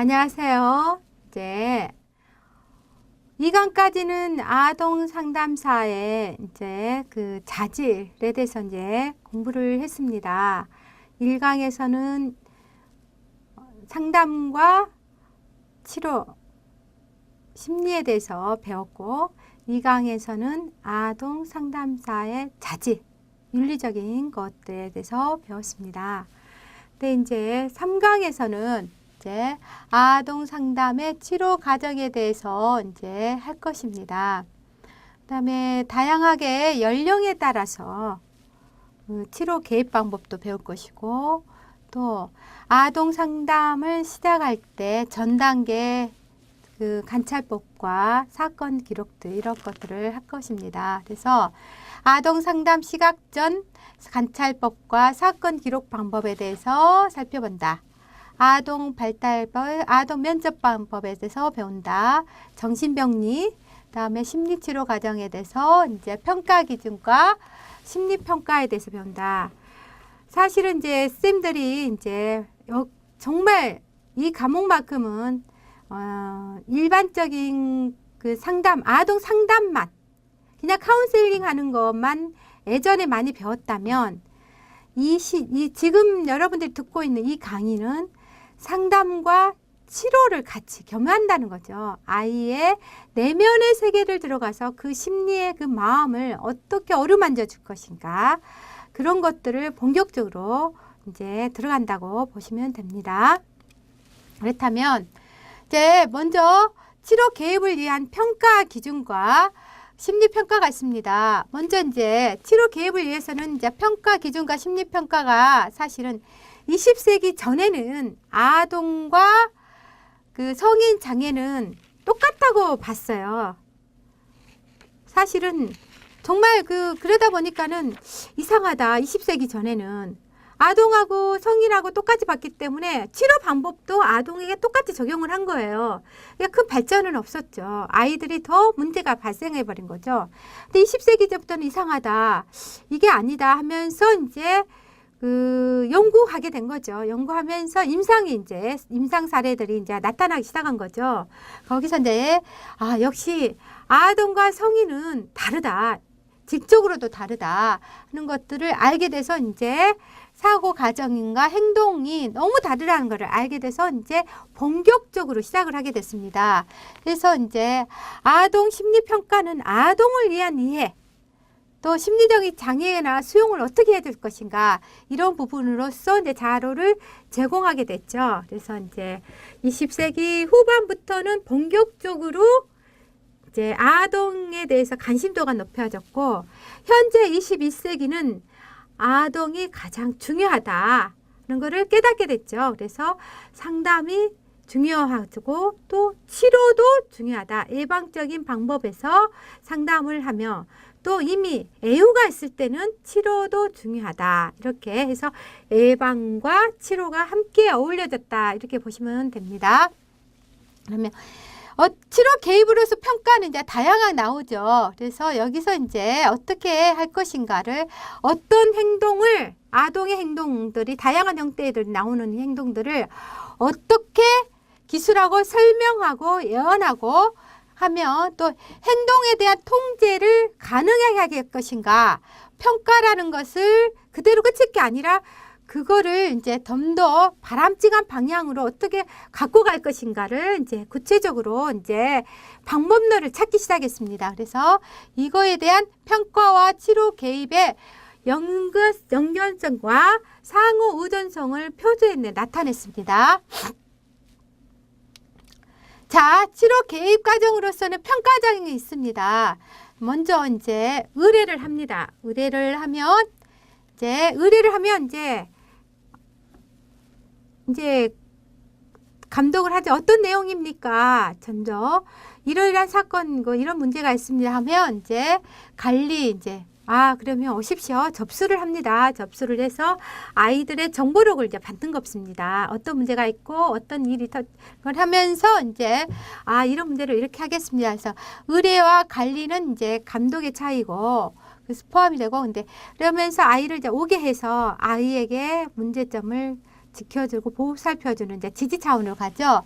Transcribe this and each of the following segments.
안녕하세요. 이제 2강까지는 아동 상담사의 이제 그 자질에 대해서 이제 공부를 했습니다. 1강에서는 상담과 치료 심리에 대해서 배웠고 2강에서는 아동 상담사의 자질, 윤리적인 것들에 대해서 배웠습니다. 근데 이제 3강에서는 이제 아동 상담의 치료 과정에 대해서 이제 할 것입니다. 그다음에 다양하게 연령에 따라서 그 치료 개입 방법도 배울 것이고 또 아동 상담을 시작할 때 전 단계 그 관찰법과 사건 기록들 이런 것들을 할 것입니다. 그래서 아동 상담 시각 전 관찰법과 사건 기록 방법에 대해서 살펴본다. 아동 발달법, 아동 면접 방법에 대해서 배운다. 정신병리, 그다음에 심리치료 과정에 대해서 이제 평가 기준과 심리 평가에 대해서 배운다. 사실은 이제 쌤들이 이제 여- 정말 이 과목만큼은 어, 일반적인 그 상담, 아동 상담만 그냥 카운셀링 하는 것만 예전에 많이 배웠다면 이, 시, 이 지금 여러분들이 듣고 있는 이 강의는 상담과 치료를 같이 겸한다는 거죠. 아이의 내면의 세계를 들어가서 그 심리의 그 마음을 어떻게 어루만져 줄 것인가 그런 것들을 본격적으로 이제 들어간다고 보시면 됩니다. 그렇다면 이제 먼저 치료 개입을 위한 평가 기준과 심리 평가가 있습니다. 먼저 이제 치료 개입을 위해서는 이제 평가 기준과 심리 평가가 사실은 20세기 전에는 아동과 그 성인 장애는 똑같다고 봤어요. 사실은 정말 그 그러다 보니까는 이상하다. 20세기 전에는 아동하고 성인하고 똑같이 봤기 때문에 치료 방법도 아동에게 똑같이 적용을 한 거예요. 그러니까 큰 발전은 없었죠. 아이들이 더 문제가 발생해 버린 거죠. 근데 20세기 때부터는 이상하다. 이게 아니다 하면서 이제 그 연구하게 된 거죠. 연구하면서 임상이 이제 임상 사례들이 이제 나타나기 시작한 거죠. 거기서 이제 아 역시 아동과 성인은 다르다. 질적으로도 다르다 하는 것들을 알게 돼서 이제 사고 과정인가 행동이 너무 다르다는 것을 알게 돼서 이제 본격적으로 시작을 하게 됐습니다. 그래서 이제 아동 심리 평가는 아동을 위한 이해 또 심리적인 장애나 수용을 어떻게 해야 될 것인가 이런 부분으로서 이제 자료를 제공하게 됐죠. 그래서 이제 20세기 후반부터는 본격적으로 이제 아동에 대해서 관심도가 높여졌고 현재 21세기는 아동이 가장 중요하다는 것을 깨닫게 됐죠. 그래서 상담이 중요하고 또 치료도 중요하다. 예방적인 방법에서 상담을 하며 또 이미 애유가 있을 때는 치료도 중요하다. 이렇게 해서 예방과 치료가 함께 어울려졌다. 이렇게 보시면 됩니다. 그러면 어, 치료 개입으로서 평가는 이제 다양하게 나오죠. 그래서 여기서 이제 어떻게 할 것인가를 어떤 행동을 아동의 행동들이 다양한 형태들 나오는 행동들을 어떻게 기술하고 설명하고 예언하고 하면 또 행동에 대한 통제를 가능하게 할 것인가 평가라는 것을 그대로 끝일 게 아니라 그거를 이제 좀 더 바람직한 방향으로 어떻게 갖고 갈 것인가를 이제 구체적으로 이제 방법론을 찾기 시작했습니다. 그래서 이거에 대한 평가와 치료 개입의 연관, 연관성과 상호 의존성을 표주에 나타냈습니다. 자, 치료 개입 과정으로서는 평가장이 있습니다. 먼저 이제 의뢰를 합니다. 의뢰를 하면 이제 의뢰를 하면 이제 이제 감독을 하지 어떤 내용입니까? 먼저 이러이러한 사건이고 이런 문제가 있습니다 하면 이제 관리 이제 아 그러면 오십시오. 접수를 합니다. 접수를 해서 아이들의 정보록을 이제 받는 겁니다. 어떤 문제가 있고 어떤 일이 더 그걸 하면서 이제 아 이런 문제를 이렇게 하겠습니다. 그래서 의뢰와 관리는 이제 감독의 차이고 그래서 포함이 되고 근데 그러면서 아이를 이제 오게 해서 아이에게 문제점을 지켜주고 보살펴주는 이제 지지 차원으로 가죠.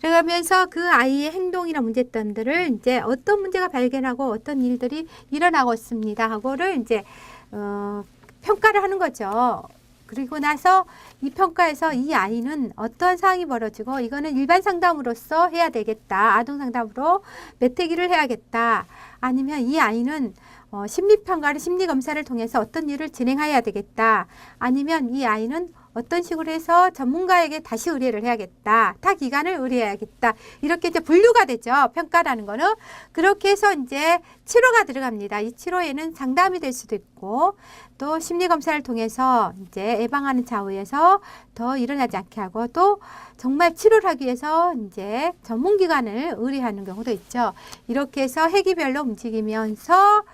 그러면서 그 아이의 행동이나 문제점들을 이제 어떤 문제가 발견하고 어떤 일들이 일어나고 있습니다 하고를 이제 어, 평가를 하는 거죠. 그리고 나서 이 평가에서 이 아이는 어떠한 상황이 벌어지고 이거는 일반 상담으로서 해야 되겠다. 아동 상담으로 매태기를 해야겠다. 아니면 이 아이는 어, 심리 평가를 심리 검사를 통해서 어떤 일을 진행해야 되겠다. 아니면 이 아이는 어떤 식으로 해서 전문가에게 다시 의뢰를 해야겠다. 타 기관을 의뢰해야겠다. 이렇게 이제 분류가 되죠. 평가라는 거는 그렇게 해서 이제 치료가 들어갑니다. 이 치료에는 상담이 될 수도 있고 또 심리 검사를 통해서 이제 예방하는 차원에서 더 일어나지 않게 하고 또 정말 치료를 하기 위해서 이제 전문 기관을 의뢰하는 경우도 있죠. 이렇게 해서 해기별로 움직이면서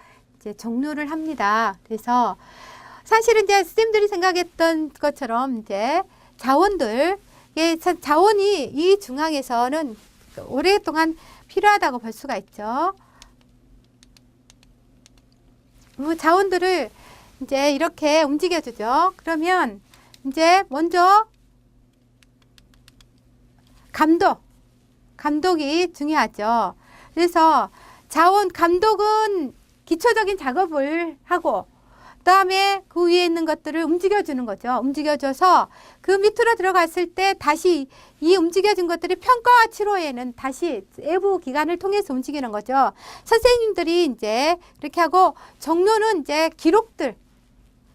이제 종료를 합니다. 그래서 사실은 이제 쌤들이 생각했던 것처럼 이제 자원들, 예, 자- 자원이 이 중앙에서는 오랫동안 필요하다고 볼 수가 있죠. 그 자원들을 이제 이렇게 움직여주죠. 그러면 이제 먼저 감독, 감독이 중요하죠. 그래서 자원 감독은 기초적인 작업을 하고 그 다음에 그 위에 있는 것들을 움직여주는 거죠. 움직여줘서 그 밑으로 들어갔을 때 다시 이 움직여진 것들이 평가와 치료에는 다시 외부 기관을 통해서 움직이는 거죠. 선생님들이 이제 그렇게 하고 정료는 이제 기록들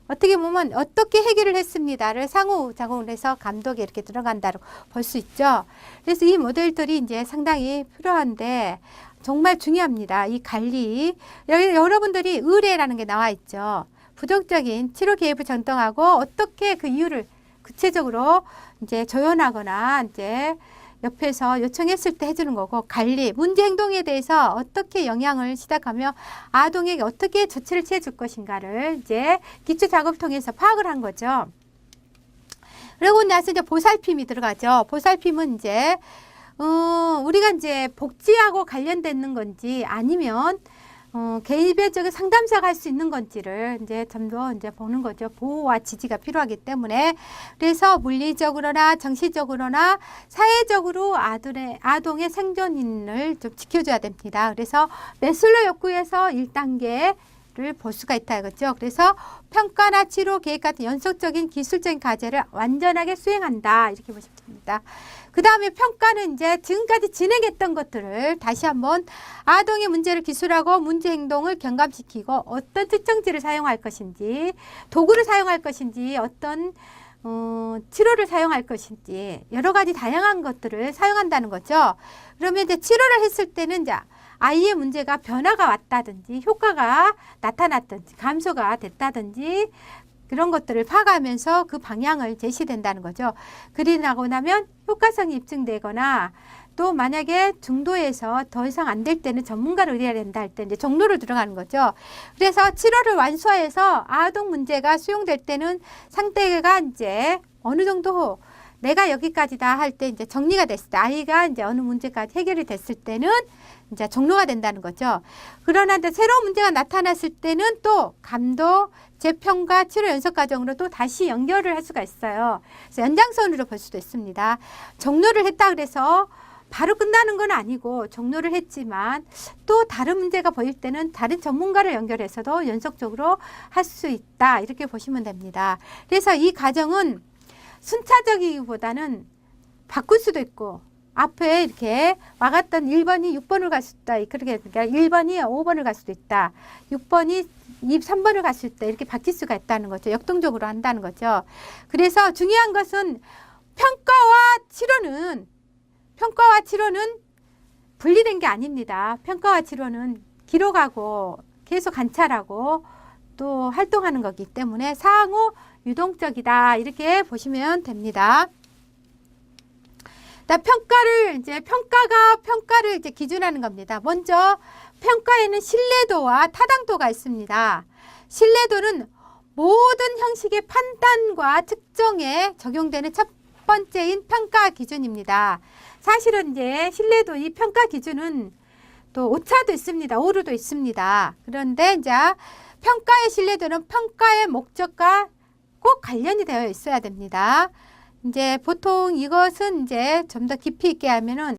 어떻게 보면 어떻게 해결을 했습니다를 상호 작용을 해서 감독에 이렇게 들어간다고 볼 수 있죠. 그래서 이 모델들이 이제 상당히 필요한데 정말 중요합니다. 이 관리. 여러분들이 의뢰라는 게 나와 있죠. 부정적인 치료 개입을 전등하고 어떻게 그 이유를 구체적으로 이제 조연하거나 이제 옆에서 요청했을 때 해주는 거고 관리 문제 행동에 대해서 어떻게 영향을 시작하며 아동에게 어떻게 조치를 취해 줄 것인가를 이제 기초 작업을 통해서 파악을 한 거죠. 그리고 나서 이제 보살핌이 들어가죠. 보살핌은 이제 어, 우리가 이제 복지하고 관련되는 건지 아니면 어, 개인적인 상담사가 할 수 있는 건지를 이제 좀 더 이제 보는 거죠. 보호와 지지가 필요하기 때문에. 그래서 물리적으로나 정신적으로나 사회적으로 아동의, 아동의 생존인을 좀 지켜줘야 됩니다. 그래서 메슬로 욕구에서 1단계 를 볼 수가 있다 이거죠. 그래서 평가나 치료 계획 같은 연속적인 기술적인 과제를 완전하게 수행한다 이렇게 보시면 됩니다. 그 다음에 평가는 이제 지금까지 진행했던 것들을 다시 한번 아동의 문제를 기술하고 문제 행동을 경감시키고 어떤 특정지를 사용할 것인지 도구를 사용할 것인지 어떤 어, 치료를 사용할 것인지 여러 가지 다양한 것들을 사용한다는 거죠. 그러면 이제 치료를 했을 때는 이제 아이의 문제가 변화가 왔다든지 효과가 나타났든지 감소가 됐다든지 그런 것들을 파악하면서 그 방향을 제시된다는 거죠. 그리 나고 나면 효과성이 입증되거나 또 만약에 중도에서 더 이상 안 될 때는 전문가를 의뢰해야 된다 할 때 이제 종로를 들어가는 거죠. 그래서 치료를 완수해서 아동 문제가 수용될 때는 상대가 이제 어느 정도 내가 여기까지다 할 때 이제 정리가 됐을 때 아이가 이제 어느 문제까지 해결이 됐을 때는 이제 종료가 된다는 거죠. 그러나 이제 새로운 문제가 나타났을 때는 또 감독, 재평가, 치료 연속 과정으로 또 다시 연결을 할 수가 있어요. 그래서 연장선으로 볼 수도 있습니다. 종료를 했다 그래서 바로 끝나는 건 아니고 종료를 했지만 또 다른 문제가 보일 때는 다른 전문가를 연결해서도 연속적으로 할 수 있다. 이렇게 보시면 됩니다. 그래서 이 과정은 순차적이기보다는 바꿀 수도 있고 앞에 이렇게 와갔던 1번이 6번을 갈 수 있다. 그렇게 그러니까 1번이 5번을 갈 수도 있다. 6번이 3번을 갔을 때 이렇게 바뀔 수가 있다는 거죠. 역동적으로 한다는 거죠. 그래서 중요한 것은 평가와 치료는 평가와 치료는 분리된 게 아닙니다. 평가와 치료는 기록하고 계속 관찰하고 또 활동하는 거기 때문에 상호 유동적이다. 이렇게 보시면 됩니다. 나 평가를 이제 평가가 평가를 이제 기준하는 겁니다. 먼저 평가에는 신뢰도와 타당도가 있습니다. 신뢰도는 모든 형식의 판단과 측정에 적용되는 첫 번째인 평가 기준입니다. 사실은 이제 신뢰도 이 평가 기준은 또 오차도 있습니다. 오류도 있습니다. 그런데 이제 평가의 신뢰도는 평가의 목적과 꼭 관련이 되어 있어야 됩니다. 이제 보통 이것은 이제 좀 더 깊이 있게 하면은